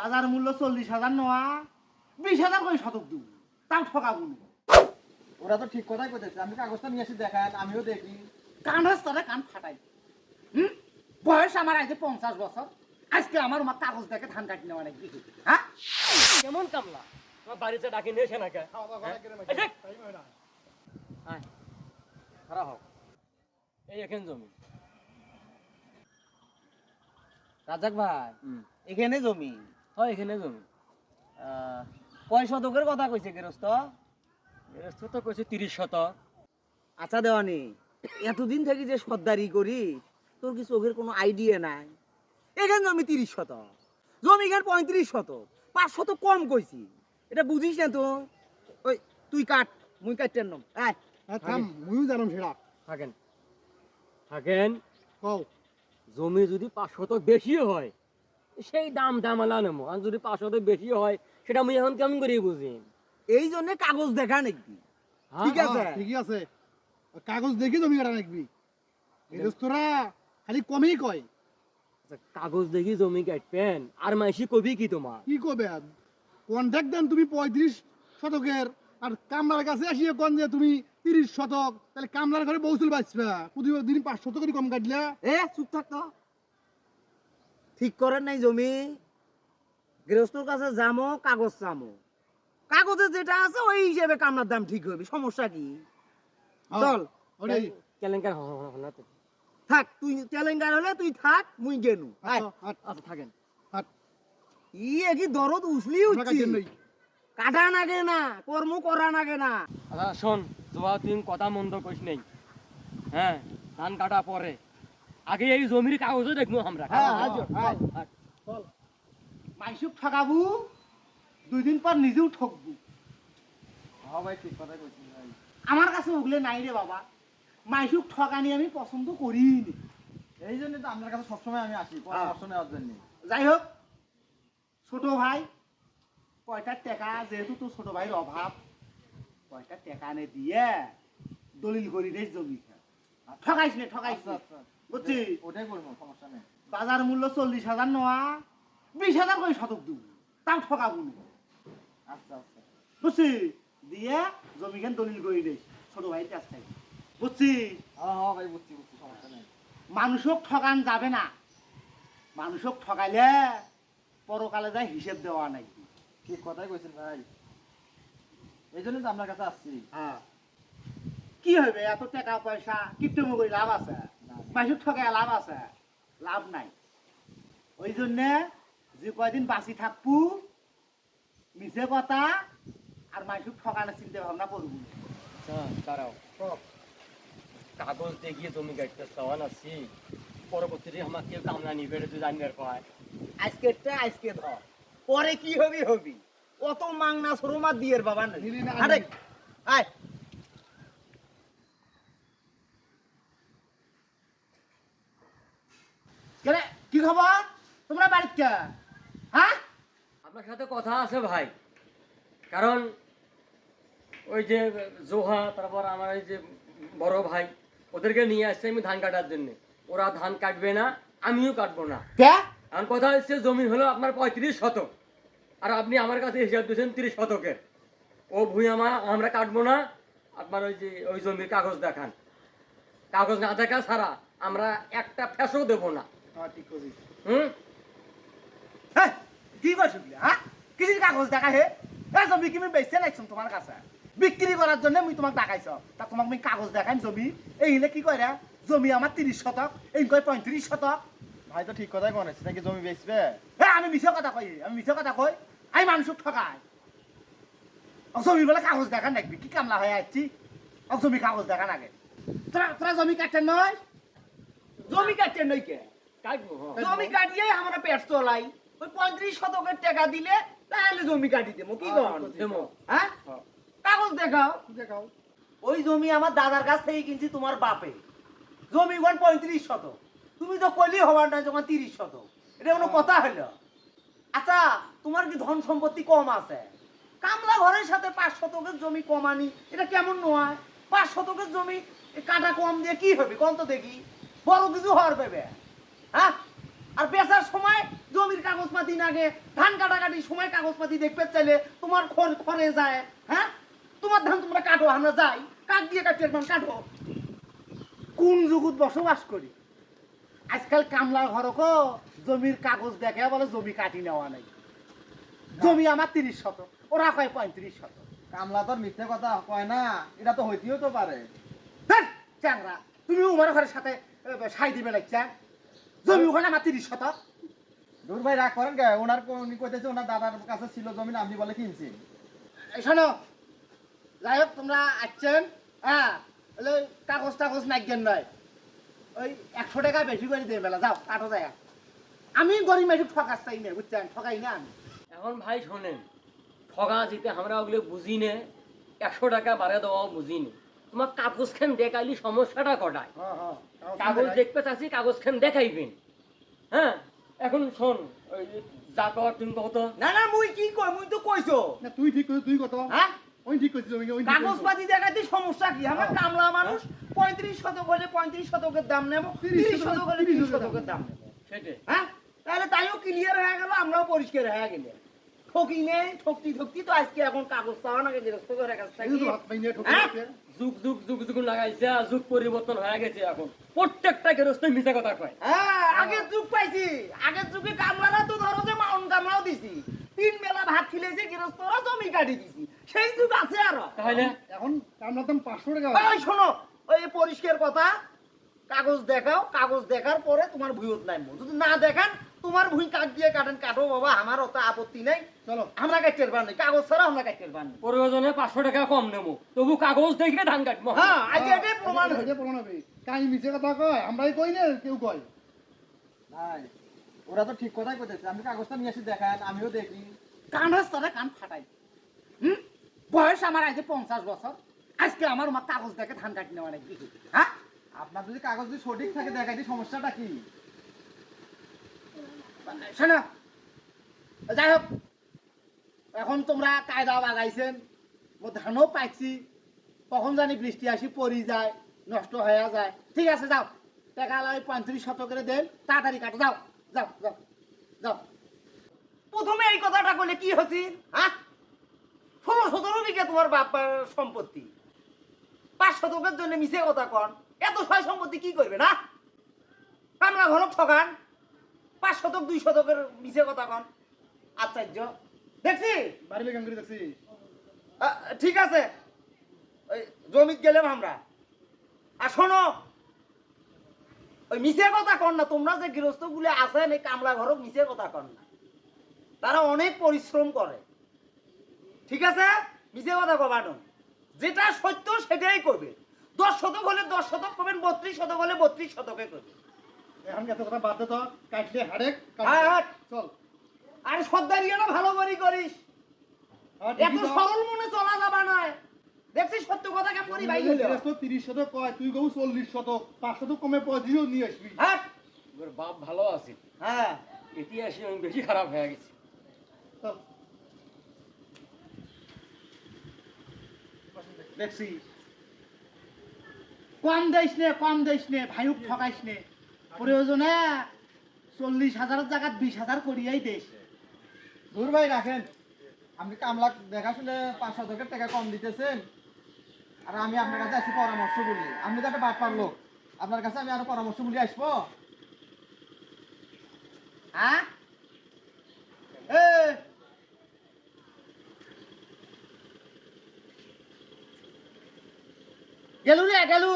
বাজার মূল্য চল্লিশ হাজার নেওয়া বিশ হাজার করে শতক দিব? তাও ঠকাবো না। ওরা তো ঠিক কথাই কইতেছে। আমি কাগজটা নিয়ে আসি দেখান আমিও দেখি। কান হস্তারে কান ফাটাই। হুম? বয়স আমার আজকে পঞ্চাশ বছর। আজকে আমার মা কাগজ দেখে ধান কাটি নেওয়া নাকি? হ্যাঁ? কেমন কামলা? তোমার বাড়িতে ডাকি নিয়েছে না। কে আয়, খারাপ হোক এই এখানে জমি। রাজাক ভাই এখানে জমি? হয় এখানে জমি আহ, কয় শতকের কথা কইছে গেরস্ত? গৃহস্থ তো কইছে তিরিশ শতক। আচ্ছা দেওয়ানি এতদিন থেকে যে সর্দারি করি তোর কি চোখের কোনো আইডিয়া নাই? এখানে জমি তিরিশ শতক জমি এখানে পঁয়ত্রিশ শতক পাঁচ শতক কম কইছি। এটা বুঝিস না তো? ওই তুই কাট মুই কাটতেন নম। আয় থাম মুইও জানাম সেটা। থাকেন। থাকেন। কও। জমি যদি পাঁচ শতক বেশি হয় সেই দাম দামালা নেব আর যদি পাঁচ শতক বেশি হয় সেটা আমি এখন কেমন করে বুঝি? এই জন্য কাগজ দেখা নাকি? হ্যাঁ? ঠিক আছে? ঠিকই আছে। কাগজ দেখি জমি কাটা রাখবি গৃহস্থরা খালি কমেই কয়। আচ্ছা, কাগজ দেখি জমি কাটবেন। আর মাইসি কবি কি তোমার? কি কবে? কন্ট্রাক্ট দেন তুমি পঁয়ত্রিশ শতকের। আর কামলার কাছে আসিয়ে কন যে তুমি তিরিশ শতক। তাহলে কামলার ঘরে বৌসুল বাঁচবা। প্রতিদিন পাঁচ শতকেরই কম কাটলে। এ চুপ থাকতো ঠিক করেন নাই জমি? গৃহস্থর কাছে যামো কাগজ চামো। কাগজে যেটা আছে ওই হিসেবে কামনার দাম ঠিক হবে। সমস্যা কি? চল। কেলেঙ্কার। থাক তুই তেলেঙ্গানা হলে তুই থাক মুই গেনু। আচ্ছা থাকেন। ইয়ে কি দরদ উসলি উঠছি কাটা নাগে না কর্ম করা নাগে না। আচ্ছা শোন জোয়া তুই কথা মন্দ কইস নেই। হ্যাঁ ধান কাটা পরে আগে এই জমির কাগজও দেখব আমরা। হ্যাঁ, আজও, হ্যাঁ। মাইসুক ঠকাবো দুই দিন পর নিজেও ঠকবো। হ্যাঁ ভাই ঠিক কথাই কইছিস ভাই। আমার কাছে ওগুলো নাই রে বাবা। মাইসুক ঠকানি আমি পছন্দ করিনি। এই জন্য তো আপনার কাছে সবসময় আমি আসি পরামর্শ নেওয়ার জন্য। যাই হোক ছোট ভাই কয়টা টাকা যেহেতু তোর ছোট ভাইয়ের অভাব কয়টা টাকা এনে দিয়ে দলিল করি দেশ জমি ঠকাইস নে ঠকাইস বুঝছিস ওটাই করব সমস্যা নেই। বাজার মূল্য চল্লিশ হাজার নেওয়া বিশ হাজার করে শতক দিব। তাও ঠকাবো আচ্ছা আচ্ছা। বুঝছিস দিয়ে জমিখান দলিল করে দিস ছোট কাছ থেকে বুঝছিস হ্যাঁ ভাই বুঝছি বুঝছি সমস্যা নেই। মানুষক ঠকান যাবে না। মানুষক ঠকাইলে পরকালে যায় হিসেব দেওয়া নাই। ঠিক কথাই কইছেন ভাই। এই জন্য তো আপনার কাছে আসছি। হ্যাঁ। কি হবে এত টাকা পয়সা কীর্তন করে লাভ আছে? মানুষক ঠকায় লাভ আছে। লাভ নাই। ওই জন্যে যে কয়দিন বাঁচি থাকব মিছে কথা আর মানুষক ঠকানোর চিন্তা ভাবনা করব আচ্ছা দাঁড়াও। কাগজ দেখিয়ে জমি কাটতে চাওয়ান আছি পরবর্তীতে আমার কেউ কামনা নিবে তুই জানবার পায় আজকেরটা আজকে ধর পরে কি হবি হবি? অত মাংনা সরমা দিয়ে বাবা না? আরে আয় কেরে কি খবর? তোমরা বাড়িতে? হ্যাঁ? আপনার সাথে কথা আছে ভাই। কারণ ওই যে জোহা তারপর আমার এই যে বড় ভাই ওদেরকে নিয়ে আসছে আমি ধান কাটার জন্য। ওরা ধান কাটবে না আমিও কাটবো না। কে? এখন কথা হচ্ছে জমি হলো আপনার পঁয়ত্রিশ শতক। আর আপনি আমার কাছে হিসাব দিয়েছেন তিরিশ শতকের। ও ভুঁই আমার আমরা কাটবো না। আপনার ওই যে ওই জমির কাগজ দেখান। কাগজ না দেখা ছাড়া আমরা একটা ফ্যাসও দেবো না। হুম? কি করছ কি, হ্যাঁ কিসির কাগজ দেখা হে? জমি কি আমি বেচতে তোমার কাছে। বিক্রি করার জন্য আমি তোমাক দেখাইছ। তা তোমাক আমি কাগজ দেখাইম জমি। এই হলে কি কয় জমি আমার তিরিশ শতক এই কয় পঁয়ত্রিশ শতক। ভাই তো ঠিক কথাই নাকি জমি বেচবে? হ্যাঁ আমি মিছে কথা কই আমি মিছে কথা কই আমি মানুষক ঠকাই ও জমি বলে কাগজ দেখা নাকবি কি কামলা হয়ে আসছি জমি কাগজ দেখা নাগে। তোরা তোরা জমি কাটতে নয়? জমি কাটতে নই কে। জমি কাটিয়ে আমরা পেট চলাই। ওই পঁয়ত্রিশ শতকের টাকা দিলে তাহলে জমি কাটি দেবো কি হ্যাঁ? হ্যাঁ। কাগজ দেখাও। দেখাও। ওই জমি আমার দাদার কাছ থেকে কিনছি তোমার বাপে। জমি ওয়ান পঁয়ত্রিশ শতক। তুমি তো কইলি হবার না যখন তিরিশ শতক। এটা কোনো কথা হলো আচ্ছা তোমার কি ধন সম্পত্তি কম আছে? কামলা ঘরের সাথে পাঁচ শতকের জমি কমানি এটা কেমন নয়? পাঁচ শতকের জমি কাটা কম দিয়ে কি হবে? কম তো দেখি। বড় কিছু হওয়ার পেবে হ্যাঁ? আর বেচার সময় জমির কাগজপাতি নাগে ধান কাটাকাটির সময় কাগজপাতি দেখতে চাইলে তোমার খড় খড়ে যায় হ্যাঁ? তোমার ধান তোমরা কাটো আমরা যাই। কাক দিয়ে কাটতে পারবেন কাটো। কোন যুগত বসবাস করি? আজকাল কামলা ঘরকও জমির কাগজ দেখে বলে জমি কাটি নেওয়া নাই। জমি আমার তিরিশ শত ওরা কয় পঁয়ত্রিশ শত কামলা তোর মিথ্যে কথা কয় না এটা তো হইতেও তো পারে। চ্যাংরা তুমি উমার ঘরের সাথে সাই দিবে লাগছে জমি ওখানে আমার তিরিশ শত। দূর ভাই রাগ করেন কে ওনার উনি কইতেছে ওনার দাদার কাছে ছিল জমিন আপনি বলে কিনছি। শোনো যাই হোক তোমরা আসছেন হ্যাঁ তাহলে কাগজ টাগজ নাইকেন নয় ওই একশো টাকা বেশি করে দিয়ে বেলা যাও কাটো যায়। আমি গরিব মেয়ে ঠকাস চাই না বুঝছেন? ঠকাই না আমি। এখন ভাই শোনেন ঠগা জিতে আমরা ওগুলো বুঝি নে একশো টাকা বাড়ে দেওয়াও বুঝি নে। তোমার কাগজ খান দেখাইলি সমস্যাটা কটায়? হ্যাঁ হ্যাঁ। কাগজ দেখতে চাচ্ছি কাগজ খান দেখাইবেন। হ্যাঁ এখন শোন যা কর তুমি কত? না না মুই কি কই মুই তো কইছো। না তুই ঠিক কইছিস তুই কত? হ্যাঁ? ওই ঠিক কইছিস জমি ওই। কাগজপাতি দেখাতে সমস্যা কি? আমরা কামলা মানুষ পঁয়ত্রিশ শতক হলে পঁয়ত্রিশ শতকের দাম নেব তিরিশ তিরিশ শতক হলে তিরিশ শতকের শতকের দাম নেব। সেটাই। হ্যাঁ? তাহলে তাইও ক্লিয়ার হয়ে গেল আমরাও পরিষ্কার হয়ে গেলে। ঠকি নেই ঠকতি ঠকতি তো আজকে এখন কাগজ পাওয়া না গৃহস্থ করে কাছ তো থেকে যুগ যুগ যুগ যুগ লাগাইছে আর যুগ পরিবর্তন হয়ে গেছে এখন। প্রত্যেকটা গৃহস্থ মিথ্যা কথা কয়। হ্যাঁ আগের যুগ পাইছি। আগের যুগে কামলারা তো ধরো যে মাউন কামলাও দিছি। তিন বেলা ভাত খিলেছে গৃহস্থরা জমি কাটি দিছি। সেই যুগ আছে আরও। তাহলে? এখন কামলার দাম পাঁচশো টাকা। ওই শোনো ওই পরিষ্কার কথা। কাগজ দেখাও কাগজ দেখার পরে তোমার ভুঁইত নামবো যদি না দেখান তোমার ভুঁই কাট দিয়ে কাটেন কাটো বাবা আমার অত আপত্তি নেই। চলো আমরা কাটতে পারি কাগজ ছাড়া আমরা কাটতে পারি প্রয়োজনে পাঁচশো টাকা কম নেব। তবু কাগজ দেখে ধান কাটবো। হ্যাঁ আজ এটাই প্রমাণ। এটা প্রমাণ হবে। কাই মিছে কথা কয় আমরাই কই না কেউ কয়? নাই ওরা তো ঠিক কথাই কইতেছে। আমি কাগজটা নিয়ে এসে দেখান আমিও দেখি। কান কান ফাটাই হুম? বয়স আমার আজকে পঞ্চাশ বছর। আজকে আমার মা কাগজ দেখে ধান কাটি নেওয়া নাকি হ্যাঁ? আপনার যদি কাগজ যদি সঠিক থাকে দেখাই সমস্যাটা কি? শোনো যাই হোক এখন তোমরা কায়দা বাগাইছেন ও ধানও পাইছি, কখন জানি বৃষ্টি আসি পড়ি যায়, নষ্ট হয়ে যায়। ঠিক আছে, যাও। টাকা লাগে পঁয়ত্রিশ শতকের দেন, তাড়াতাড়ি কাটো। যাও যাও যাও যাও। প্রথমে এই কথাটা বলে কি হচ্ছিল হ্যাঁ ষোলো সতেরো বিঘা তোমার বাপার সম্পত্তি? পাঁচ শতকের জন্য মিশে কথা কন। এত ছয় সম্পত্তি কি করবে না? কামলা ঘরক ঠকান পাঁচ শতক দুই শতকের মিশে কথা কন। আশ্চর্য। দেখছি? বাড়ি বেগান করে দেখছি ঠিক আছে। ওই জমিত গেলাম আমরা। আর শোনো ওই মিশে কথা কর না তোমরা যে গৃহস্থগুলো আছেন এই কামলা ঘরক মিশে কথা কর না। তারা অনেক পরিশ্রম করে। ঠিক আছে? মিশে কথা কবানো যেটা সত্য সেটাই করবে দশ শতক হলে দশ শতক করবেন বত্রিশ শতক হলে বত্রিশ শতকে করবে এখন এত কথা বাদ দে তো কাটলে হারেক। চল। আর ভালো করে করিস। হ্যাঁ, এত সরল মনে চলা যাবা নয় দেখছিস সত্য কথা কেমন করি? ভাই হইল। তিরিশ তিরিশ শতক কয়? তুই গৌ চল্লিশ শতক পাঁচ শতক কমে পঁয়ত্রিশও নিয়ে আসবি। হ্যাঁ বাপ ভালো আছে। হ্যাঁ। আমি বেশি খারাপ হয়ে গেছি। দেখছি। কম দেশ নে কম দেশ নে ভাইও ঠকাইস নে। প্রয়োজনে চল্লিশ হাজারের জায়গাত বিশ হাজার করিয়াই দেশ। দূর ভাই, রাখেন। আপনি কামলা দেখাশুনে পাঁচ শতকের টাকা কম দিতেছেন। আর আমি আপনার কাছে আসি পরামর্শ বলি। আপনি তো একটা বাদ পারল আপনার কাছে আমি আরও পরামর্শ বলি, আসব? হ্যাঁ গেলু রে, গেলু!